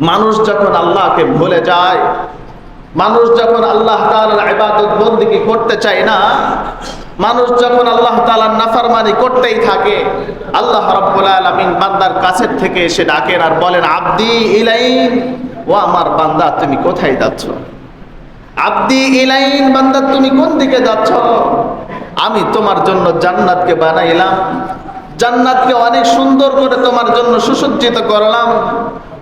মানুষ যখন আল্লাহকে ভুলে যায়, মানুষ যখন আল্লাহ বন্দিগি করতে চায় না, মানুষ যখন আল্লাহ নাফরমানি করতেই থাকে, আল্লাহ বান্দার কাছের থেকে এসে ডাকেন আর বলেন, আব্দি ইলাইন, ও আমার বান্দা, তুমি কোথায় যাচ্ছ? আব্দি ইলাইন, বান্দা, তুমি কোন দিকে যাচ্ছ? আমি তোমার জন্য জান্নাতকে বানাইলাম, জান্নাতকে অনেক সুন্দর করে তোমার জন্য সুসজ্জিত করলাম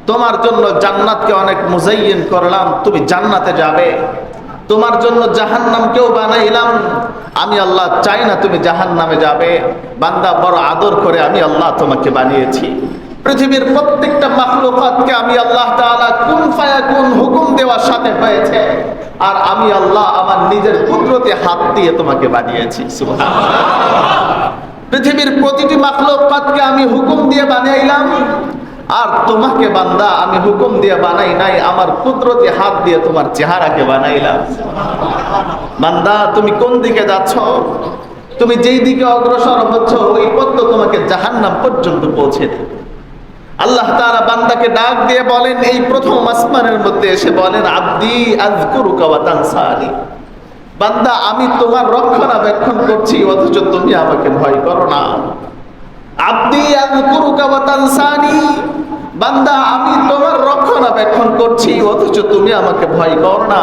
তোমার জন্য জান্নাতকে অনেক মুজাইয়িন করলাম, তুমি জান্নাতে যাবে। তোমার জন্য জাহান্নামকেও বানাইলাম। আমি আল্লাহ চাই না তুমি জাহান্নামে যাবে। বান্দা বড় আদর করে আমি আল্লাহ তোমাকে বানিয়েছি। পৃথিবীর প্রত্যেকটা মাখলুকাতকে আমি আল্লাহ তাআলা ফায়া, কোন হুকুম দেওয়ার সাথে হয়েছে? আর আমি আল্লাহ আমার নিজের কুদরতে হাত দিয়ে তোমাকে বানিয়েছি। পৃথিবীর প্রতিটি মাখলুকাতকে আমি হুকুম দিয়ে বানাইলাম আর তোমাকে বান্দা, আমি হুকুম দিয়ে বানাই নাই, আমার কুদরতি হাত দিয়ে তোমার চেহারাকে বানাইলাম। বান্দা, তুমি কোন দিকে যাচ্ছ? তুমি যেই দিকে অগ্রসর হচ্ছ, ওই পথ তোমাকে জাহান্নাম পর্যন্ত পৌঁছে দেবে। আল্লাহ তাআলা বান্দাকে ডাক দিয়ে বলেন, এই প্রথম আসমানের মধ্যে এসে বলেন, আব্দি আজকুরুকা ওয়া তানসানি। বান্দা, আমি তোমার রক্ষণাবেক্ষণ করছি, অথচ তুমি আমাকে ভয় করো না। আব্দি আযকুরুকা বান্দা, আমি তোমার রক্ষণাবেক্ষণ করছি, অথচ তুমি আমাকে ভয় করো না।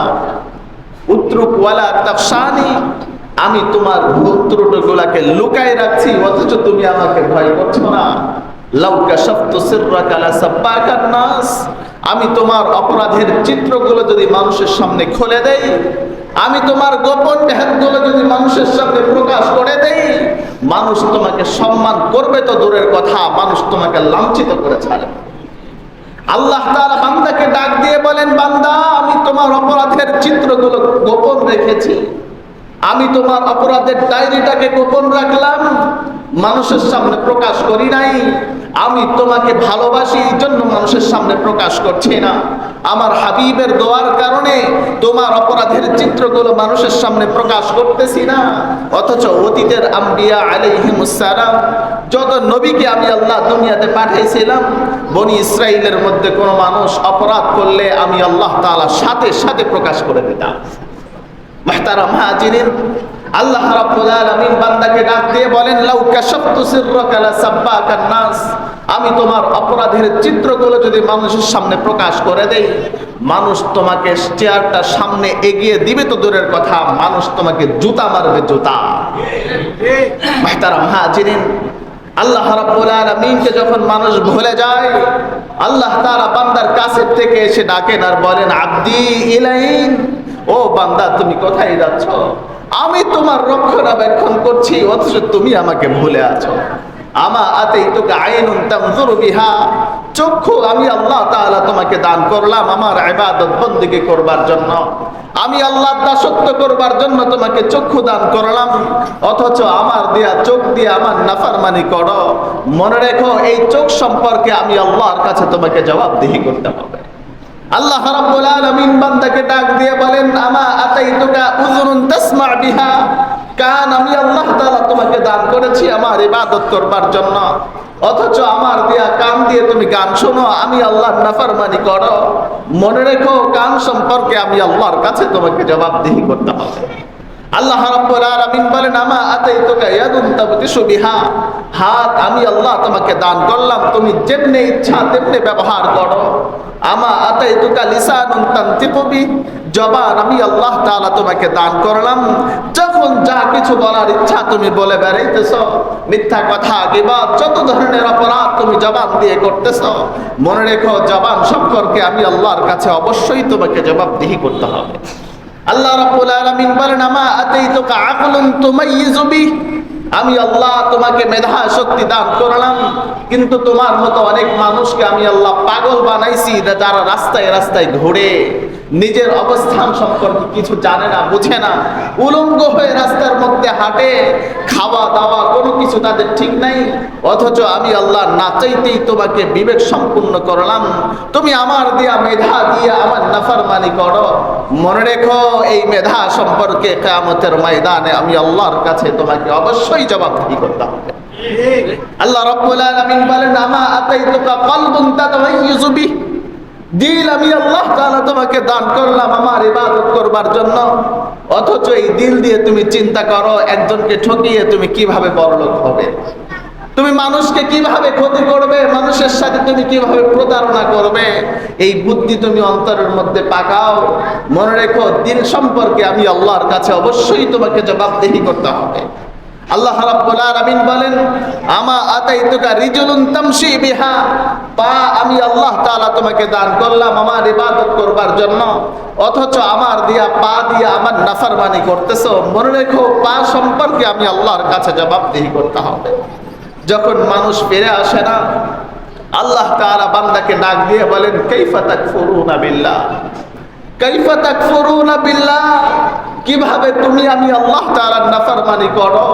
উত্রুক ওয়ালা আমি তোমার ভুল ত্রুটিগুলোকে লুকায় রাখছি, অথচ তুমি আমাকে ভয় করছ না। লাউ কাশাফতু সিররাকা লাসাব্বাকান নাস, আমি তোমার অপরাধের চিত্রগুলো যদি মানুষের সামনে খুলে দেই, আমি তোমার গোপন ভেদগুলো যদি মানুষের সামনে প্রকাশ করে মানুষ তোমাকে সম্মান করবে তো দূরের কথা, মানুষ তোমাকে লাঞ্ছিত করে ছাড়ে আল্লাহ তাআলা বান্দাকে ডাক দিয়ে বলেন, বান্দা, আমি তোমার অপরাধের চিত্রগুলো গোপন রেখেছি। আমি তোমার অপরাধের ডায়েরিটাকে গোপন রাখলাম, মানুষের সামনে প্রকাশ করি নাই। আমি তোমাকে ভালোবাসি, এই জন্য মানুষের সামনে প্রকাশ করছি না। আমার হাবিবের দোয়ার কারণে তোমার অপরাধের চিত্রগুলো মানুষের সামনে প্রকাশ করতেছি না। অথচ অতীতের আম্বিয়া আলাইহিমুসসালাম যত নবীকে আমি আল্লাহ দুনিয়াতে পাঠাইছিলাম বনি ইসরাইলের মধ্যে কোনো মানুষ অপরাধ করলে আমি আল্লাহ তাআলা সাথে সাথে প্রকাশ করে দিতাম। মাহতারাম হাজিরিন, আল্লাহ রাব্বুল আলামিন বান্দাকে ডাক দিয়ে বলেন, লাউ কাশাফতু সিররাকা লাসাব্বাকান নাস। আমি তোমার অপরাধের চিত্রগুলো যদি মানুষের সামনে প্রকাশ করে দেই, মানুষ তোমাকে চেয়ারটা সামনে এগিয়ে দিবে তো দূরের কথা, মানুষ তোমাকে জুতা মারবে জুতা। আল্লাহ যখন মানুষ ভুলে যায়, আল্লাহ তাআলা বান্দার কাছের থেকে এসে ডাকেন আর বলেন, আব্দি ইলাইন, ও বান্দা, তুমি কোথায় যাচ্ছ? আমি তোমার রক্ষণাবেক্ষণ করছি, অথচ তুমি আমাকে ভুলে আছো। আমা আতেই তোকে আইনুন তানজুরু বিহা। চক্ষু আমি আল্লাহ তাআলা তোমাকে দান করলাম আমার ইবাদত বন্দেগী করবার জন্য। আমি আল্লাহর দাসত্ব করবার জন্য তোমাকে চক্ষু দান করলাম। অথচ আমার দিয়া চোখ দিয়ে আমার নাফরমানি করো। মনে রেখো, এই চোখ সম্পর্কে আমি আল্লাহর কাছে তোমাকে জবাবদিহি করতে হবে। আল্লাহ রাব্বুল আলামিন বান্দাকে ডাক দিয়ে বলেন, আমা আতাইতুকা উযুরুন তাসমা বিহা? কান আমি আল্লাহ তাআলা তোমাকে দান করেছি আমার ইবাদত করবার জন্য। অথচ আমার দিয়া কান দিয়ে তুমি গান শোনো, আমি আল্লাহর নাফরমানি করো। মনে রেখো, কান সম্পর্কে আমি আল্লাহর কাছে তোমাকে জবাবদিহি করতে হবে। আল্লাহ বলেন হাত আমি আল্লাহ তোমাকে দান করলাম, তুমি যেমনে ইচ্ছা তেমনে ব্যবহার করো। আমা আতাইতুকা লিসানুন তানতিকু জবান আমি আল্লাহ তোমাকে দান করলাম। কিছু বলার ইচ্ছা তুমি বলে বেড়াইতেছ। মিথ্যা কথা, বিবাদ, যত ধরনের অপরাধ তুমি জবান দিয়ে করতেছ, মনে রেখো জবান সম্পর্কে আমি আল্লাহর কাছে অবশ্যই তোমাকে জবাবদিহি করতে হবে। আল্লাহ রাব্বুল আলামিন বলেন, আমা আতাইতুকা আকলুন তুমাইয়িজু বি আমি আল্লাহ তোমাকে মেধা শক্তি দান করলাম, কিন্তু তোমার মতো অনেক মানুষকে আমি আল্লাহ পাগল বানাইছি যারা রাস্তায় রাস্তায় ঘুরে নিজের অবস্থান সম্পর্কে কিছু জানে না, বুঝে না। উলঙ্গ হয়ে রাস্তার মধ্যে হাঁটে, খাওয়া দাওয়া কোনো কিছু তাদের ঠিক নাই, অথচ আমি আল্লাহ না চাইতেই তোমাকে বিবেক সম্পূর্ণ করলাম। তুমি আমার দিয়া মেধা দিয়ে আমার নাফরমানি করো। মনে রেখো, এই মেধা সম্পর্কে কেয়ামতের ময়দানে আমি আল্লাহর কাছে তোমাকে অবশ্যই জবাবদিহি করতে হবে আল্লাহ রাব্বুল আলামিন বলেন, আমা আতাইতুকা কলবুন তাতামাইয়িজু বিহি? দিল আমি আল্লাহ তাআলা তোমাকে দান করলাম আমার ইবাদত করবার জন্য। অথচ এই দিল দিয়ে তুমি চিন্তা করো, একজনকে ঠকিয়ে তুমি কীভাবে বড়লোক হবে? তুমি মানুষকে কীভাবে ক্ষতি করবে? মানুষের সাথে তুমি কীভাবে প্রতারণা করবে? এই বুদ্ধি তুমি অন্তরের মধ্যে পাকাও। মনে রেখো দিন সম্পর্কে আমি আল্লাহর কাছে অবশ্যই তোমাকে জবাবদেহি করতে হবে। আল্লাহ রাব্বুল আলামিন বলেন, আমা আতাইতুকা রিজুলুন তামশি বিহা। পা আমি আল্লাহ তাআলা তোমাকে দান করলাম আমার ইবাদত করবার জন্য। অথচ আমার দিয়া, পা দিয়া আমার নাফরমানি করতেছো। মনে রেখো, পা সম্পর্কে আমি আল্লাহর কাছে জবাবদেহি করতে হবে। যখন মানুষ ফিরে আসে না, আল্লাহ তাআলা বান্দাকে ডাক দিয়ে বলেন, কাইফা তাকফুরুনা বিল্লাহ? কাইফা তাকফুরুনা বিল্লাহ? কীভাবে তুমি আমি আল্লাহ তাআলার নাফরমানি করো?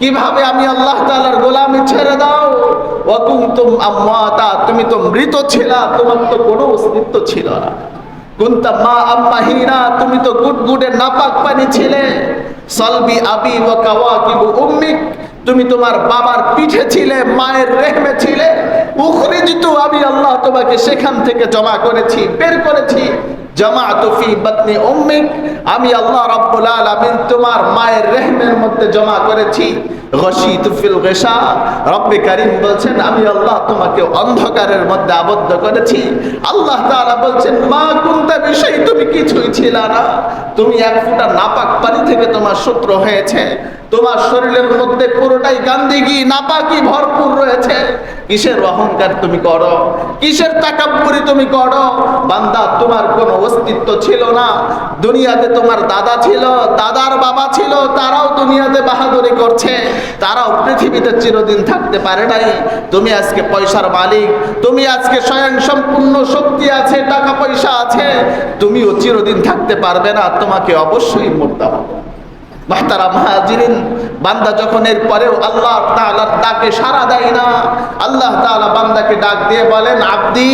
কীভাবে আমি আল্লাহ তালার গোলামি ছেড়ে দাও? ওয়া কুনতুম আমওয়াতা, তুমি তো মৃত ছিলা, তোমার তো কোনো অস্তিত্ব ছিল না। কুনতা মা আম্মাহিনা তুমি তো গুডগুডে নাপাক পানি ছিলে। সলবি আবি ওয়া কাওয়াকিবু উম্মিক, তুমি তোমার বাবার পিঠে ছিলে, মায়ের রেহমে ছিলে। উখরিজিতু আমি আল্লাহ তোমাকে সেখান থেকে জমা করেছি, বের করেছি। জামাআতু ফি বাতনি উম্মিক। আমি আল্লাহ রাব্বুল আলামিন তোমার মায়ের রেহমের মধ্যে জমা করেছি। গশিতু ফিল গশা। রব্বে বলছেন, আমি আল্লাহ তোমাকে অন্ধকারের মধ্যে আবদ্ধ করেছি। আল্লাহ তাআলা বলছেন, মা কুনতা বিষয়, তুমি কিছুই ছিল না। তুমি এক ফোঁটা নাপাক পানি থেকে তোমার সূত্র হয়েছে। তোমার শরীরের মধ্যে পুরোটাই গান্দিগি, নাপাকি ভরপুর রয়েছে। কিসের অহংকার তুমি করো? কিসের তাকাব্বুরি তুমি করো? বান্দা, তোমার কোনো অস্তিত্ব ছিল না। দুনিয়াতে তোমার দাদা ছিল, দাদার বাবা ছিল, তারাও দুনিয়াতে বাহাদুরি করছে। তারাও পৃথিবীতে চিরদিন থাকতে পারে নাই। তুমি আজকে পয়সার মালিক, তুমি আজকে স্বয়ং সম্পূর্ণ শক্তি আছে, টাকা পয়সা আছে। তুমিও চিরদিন থাকতে পারবে না, তোমাকে অবশ্যই মরতে হবে। মাহতারা মাহাজিরিন বান্দা যখন এর পরেও আল্লাহ তাআলার ডাকে সাড়া দেয় না, আল্লাহ তাআলা বান্দাকে ডাক দিয়ে বলেন, আব্দি,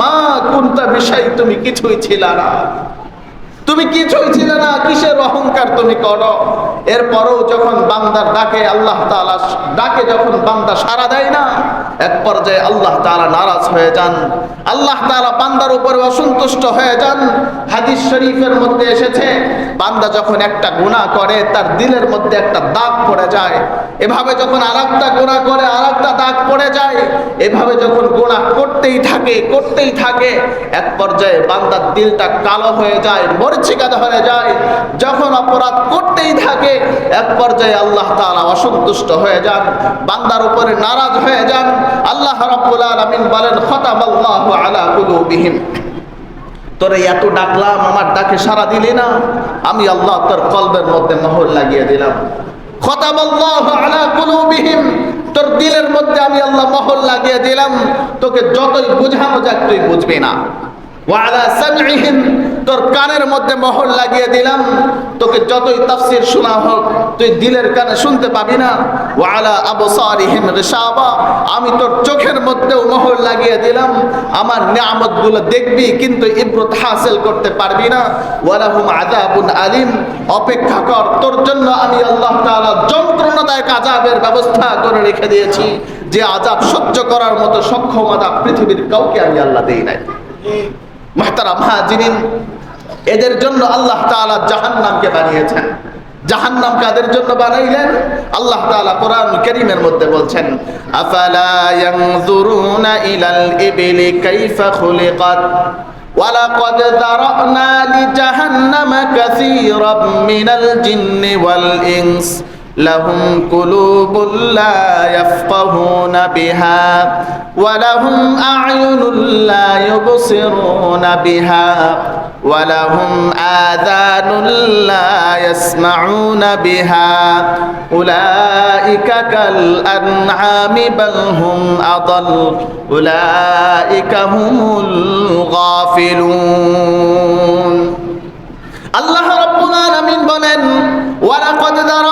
মা কুনতা বিষয় তুমি কিছুই ছিল না। তুমি কিছুই ছিল না, কিসের অহংকার তুমি করো? এরপরও যখন বান্দার ডাকে, আল্লাহ তাআলা ডাকে যখন বান্দা সাড়া দেয় না এক পর্যায়ে আল্লাহ তালা নারাজ হয়ে যান। আল্লাহ তালা বান্দার উপরে অসন্তুষ্ট হয়ে যান। হাদিস শরীফের মধ্যে এসেছে, বান্দা যখন একটা গুণা করে, তার দিলের মধ্যে একটা দাগ পড়ে যায়। এভাবে যখন আরেকটা গোড়া করে আরেকটা দাগ পড়ে যায়, এভাবে যখন গুনাহ করতেই থাকে করতেই থাকে, এক পর্যায়ে বান্দার দিলটা কালো হয়ে যায়, মরিচিকা ধরে যায়। যখন অপরাধ করতেই থাকে, এক পর্যায়ে আল্লাহ তাআলা অসন্তুষ্ট হয়ে যান, বান্দার উপরে নারাজ হয়ে যান। আল্লাহ রাব্বুল আলামিন বলেন, খতামাল্লাহু আলা কুলুবিহিম। তোরে এত ডাকলাম, আমার ডাকে সারা দিলি না? আমি আল্লাহ তোর কলবের মধ্যে মোহর লাগিয়ে দিলাম। তোর দিলের মধ্যে আমি আল্লাহ মহল্লা লাগিয়ে দিলাম। তোকে যতই বোঝানো যাক তুই বুঝবি না। ওয়ালা সামঈহিম, তোর কানের মধ্যে মোহর লাগিয়ে দিলাম। তোকে যতই তাফসীর শোনা হোক, তুই দিলের কানে শুনতে পাবি না। ওয়ালা আবসারিহিম রিশাবা আমি তোর চোখের মধ্যেও মোহর লাগিয়ে দিলাম। আমার নিয়ামতগুলো দেখবি, কিন্তু ইব্রত হাসিল করতে পারবি না। ওয়ালাহুম আযাবুন আলিম, অপেক্ষা কর, তোর জন্য আমি আল্লাহ তাআলা যন্ত্রণাদায়ক আযাবের ব্যবস্থা করে রেখে দিয়েছি। যে আযাব সহ্য করার মতো সক্ষমতা পৃথিবীর কাউকে আমি আল্লাহ দেই নাই। মাহতারা মাহাজিরিন এদের জন্য আল্লাহ তাআলা জাহান্নামকে বানিয়েছেন জাহান্নাম কাদের জন্য বানাইলেন আল্লাহ তাআলা কোরআন কারীমের মধ্যে বলছেন আফালা ইয়ানজুরুনা ইলাল ইবলি কাইফা খুলিকাত ولقد ذرأنا لجهنم كثيرا من الجن والإنس لهم قلوب لا يفقهون بها ولهم أعين لا يبصرون بها ولهم آذان لا يسمعون بها أولئك كالأنعام بل هم أضل أولئك هم الغافلون الله رب العالمين بلن ولقد ذرأ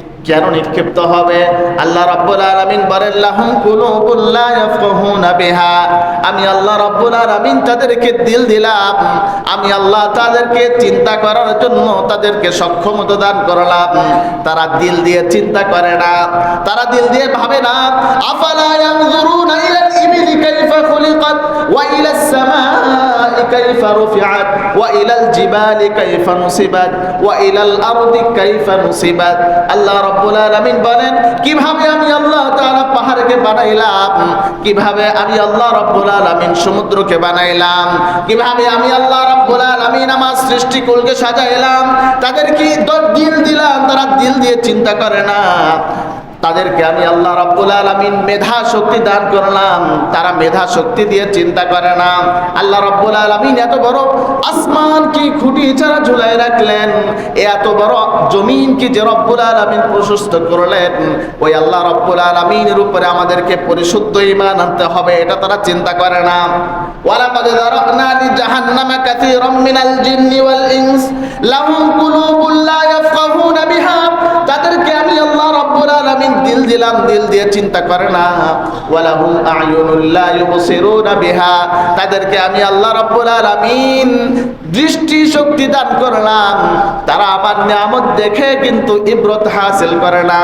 কেন নিক্ষিপ্ত হবে? আল্লাহ রাব্বুল আলামিন বলেন, লাহুম কুলুবুল লা ইয়াফকাহুনা বিহা। আমি আল্লাহ রাব্বুল আলামিন তাদেরকে দিল দিলাম। আমি আল্লাহ তাদেরকে চিন্তা করার জন্য তাদেরকে সক্ষমতা দান করলাম। তারা দিল দিয়ে চিন্তা করে না। তারা দিল দিয়ে ভাবে না, আফালা ইয়ানজুরুনা ইলাল ইবিলি কাইফা খুলিকাত ওয়া ইলাস সামাই কাইফা রুফিআত ওয়া ইলাল জিবালি কাইফা নুসিবাত ওয়া ইলাল আরদি কাইফা নুসিবাত আল্লাহ বলেন, কীভাবে আমি আল্লাহ তাআলা পাহাড়কে বানাইলাম? কীভাবে আমি আল্লাহ রাব্বুল আলামিন সমুদ্রকে বানাইলাম? কীভাবে আমি আল্লাহ রাব্বুল আলামিন আমার সৃষ্টিকুলকে সাজাইলাম? তাদের কি দিল দিলাম, তারা দিল দিয়ে চিন্তা করে না। তাদেরকে আমি আল্লাহ রাব্বুল আলামিন মেধা শক্তি দান করলাম। তারা মেধা শক্তি দিয়ে চিন্তা করে না। আল্লাহ রাব্বুল আলামিন এত বড় আসমান কি খুঁটি ছাড়া ঝুলাই রাখলেন? এত বড় জমিন কি যে রব্বুল আলামিন প্রশস্ত করলেন? ওই আল্লাহ রাব্বুল আলামিনের উপরে আমাদেরকে পরিশুদ্ধ ঈমান আনতে হবে, এটা তারা চিন্তা করে না। ওয়ালাকাদ যারানা লিজাহান্নামা কাসীরাম মিনাল জিন্নি ওয়াল ইনস, লাহুম কুলুবুল লা দিলাম, দিল দিয়ে চিন্তা করে না। তাদেরকে আমি আল্লাহ রাব্বুল আলামিন দৃষ্টি শক্তি দান করলাম। তারা আমার নিয়ামত দেখে কিন্তু ইব্রত হাসিল করে না।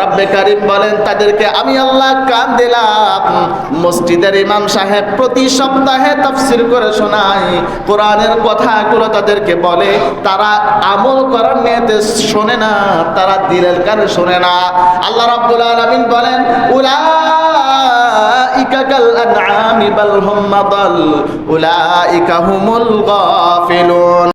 রব্বে কারীম বলেন, তাদেরকে আমি আল্লাহ কান দিলাম। মসজিদের ইমাম সাহেব প্রতি সপ্তাহে তাফসীর করে শোনায়। কোরআনের কথাগুলো তাদেরকে বলে। তারা আমল করার নিয়তে শোনে না, তারা দিলের কানে শোনে না। আল্লাহ রাব্বুল আলামিন বলেন, উলাইকা কাল আনআমি বাল হুম মাদাল, উলাইকা হুমুল গাফিলুন।